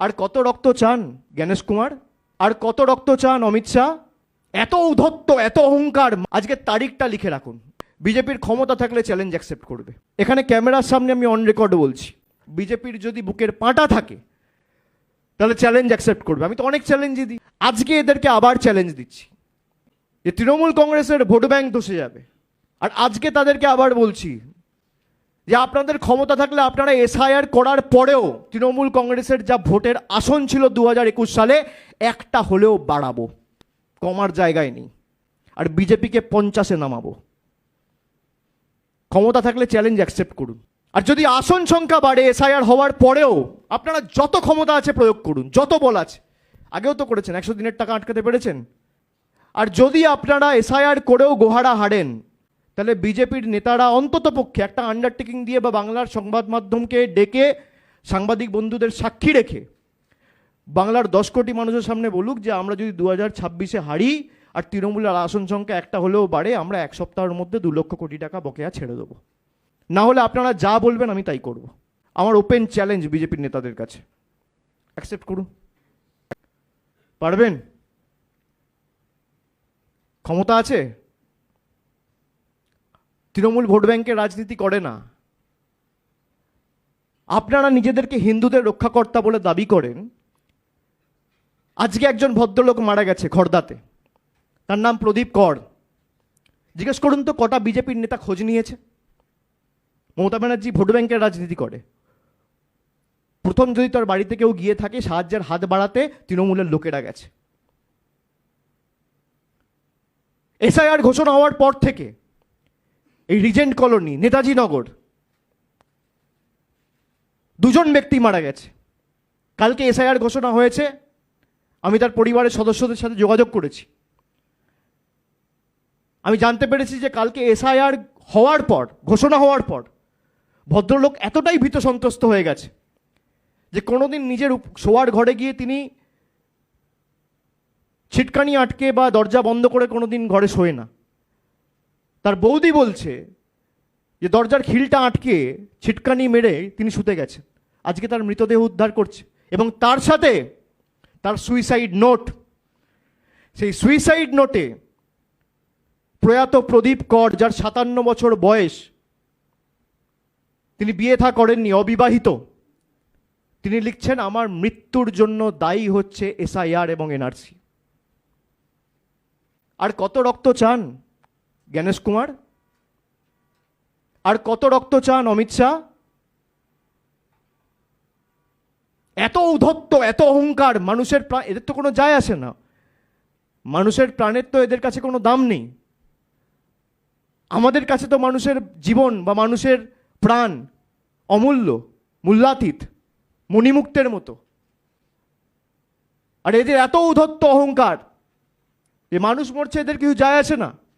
আর কত রক্ত চান, জ্ঞানেশ কুমার? আর কত রক্ত চান, অমিত শাহ? এত উদ্ধত্ত, এত অহংকার, আজকে তারিখটা লিখে রাখুন। বিজেপির ক্ষমতা থাকলে চ্যালেঞ্জ অ্যাকসেপ্ট করবে। এখানে ক্যামেরার সামনে আমি অন রেকর্ড বলছি। বিজেপির যদি বুকের পাঁটা থাকে, তাহলে চ্যালেঞ্জ অ্যাকসেপ্ট করবে। আমি তো অনেক চ্যালেঞ্জই দিই। আজকে এদেরকে আবার চ্যালেঞ্জ দিচ্ছি। যে তৃণমূল কংগ্রেসের ভোট ব্যাংক ধসে যাবে। আর আজকে তাদেরকে আবার বলছি যে আপনাদের ক্ষমতা থাকলে আপনারা এসআইআর করার পরেও তৃণমূল কংগ্রেসের যা ভোটের আসন ছিল দু হাজার একুশ সালে, একটা হলেও বাড়াবো। কমার জায়গায় নেই। আর বিজেপিকে পঞ্চাশে নামাবো। ক্ষমতা থাকলে চ্যালেঞ্জ অ্যাকসেপ্ট করুন। আর যদি আসন সংখ্যা বাড়ে, এসআইআর হওয়ার পরেও আপনারা যত ক্ষমতা আছে প্রয়োগ করুন, যত বল আছে। আগেও তো করেছেন, একশো দিনের টাকা আটকাতে পেরেছেন। আর যদি আপনারা এসআইআর করেও গোহারা হারেন তাহলে বিজেপির নেতারা অন্তত পক্ষে একটা আন্ডারটেকিং দিয়ে বা বাংলার সংবাদ মাধ্যমকে ডেকে, সাংবাদিক বন্ধুদের সাক্ষী রেখে, বাংলার দশ কোটি মানুষের সামনে বলুক যে আমরা যদি দু হাজার ছাব্বিশে হারি আর তৃণমূলের আসন সংখ্যা একটা হলেও বাড়ে, আমরা এক সপ্তাহের মধ্যে দু লক্ষ কোটি টাকা বকেয়া ছেড়ে দেবো। না হলে আপনারা যা বলবেন আমি তাই করব। আমার ওপেন চ্যালেঞ্জ বিজেপির নেতাদের কাছে। অ্যাকসেপ্ট করুন। পারবেন? ক্ষমতা আছে? তৃণমূল ভোট ব্যাংকের রাজনীতি করে না। আপনারা নিজেদেরকে হিন্দুদের রক্ষাকর্তা বলে দাবি করেন। আজকে একজন ভদ্রলোক মারা গেছে খর্দাতে। তার নাম প্রদীপ কর। জিজ্ঞেস করুন তো, কটা বিজেপির নেতা খোঁজ নিয়েছে? মমতা ব্যানার্জি ভোট ব্যাংকের রাজনীতি করে। প্রথম যদি তার বাড়িতে কেউ গিয়ে থাকে, সাহায্যের হাত বাড়াতে তৃণমূলের লোকেরা গেছে। এসআইআর ঘোষণা হওয়ার পর থেকে এই রিজেন্ট কলোনি, নেতাজি নগর। দুজন ব্যক্তি মারা গেছে। কালকে এসআইআর ঘোষণা হয়েছে। আমি তার পরিবারের সদস্যদের সাথে যোগাযোগ করেছি। আমি জানতে পেরেছি যে কালকে এসআইআর হওয়ার পর, ঘোষণা হওয়ার পর, ভদ্রলোক এতটাই ভীত সন্ত্রস্ত হয়ে গেছে যে কোনোদিন নিজের শোয়ার ঘরে গিয়ে তিনি ছিটকানি আটকে বা দরজা বন্ধ করে কোনোদিন ঘরে শোয় না। তার বৌদি বলছে যে দরজার খিলটা আটকে ছিটকানি মেরে তিনি শুতে গেছেন। আজকে তার মৃতদেহ উদ্ধার করছে এবং তার সাথে তার সুইসাইড নোট সেই সুইসাইড নোটে প্রয়াত প্রদীপ কর, যার সাতান্ন বছর বয়স, তিনি বিয়ে থা করেননি, অবিবাহিত। তিনি লিখছেন, আমার মৃত্যুর জন্য দায়ী হচ্ছে এসআইআর এবং এনআরসি আর কত রক্ত চান? জ্ঞানেশ কুমার আর কত রক্ত চান অমিত শাহ? এত উদ্ধত্ত, এত অহংকার, মানুষের প্রাণ এদের তো কোনো যায় আসে না। মানুষের প্রাণের তো এদের কাছে কোনো দাম নেই। আমাদের কাছে তো মানুষের জীবন বা মানুষের প্রাণ অমূল্য, মূল্যাতীত, মণিমুক্তের মতো। আর এদের এত উদ্ধত্ত অহংকার যে মানুষ মরছে, এদের কিছু যায় আসে না।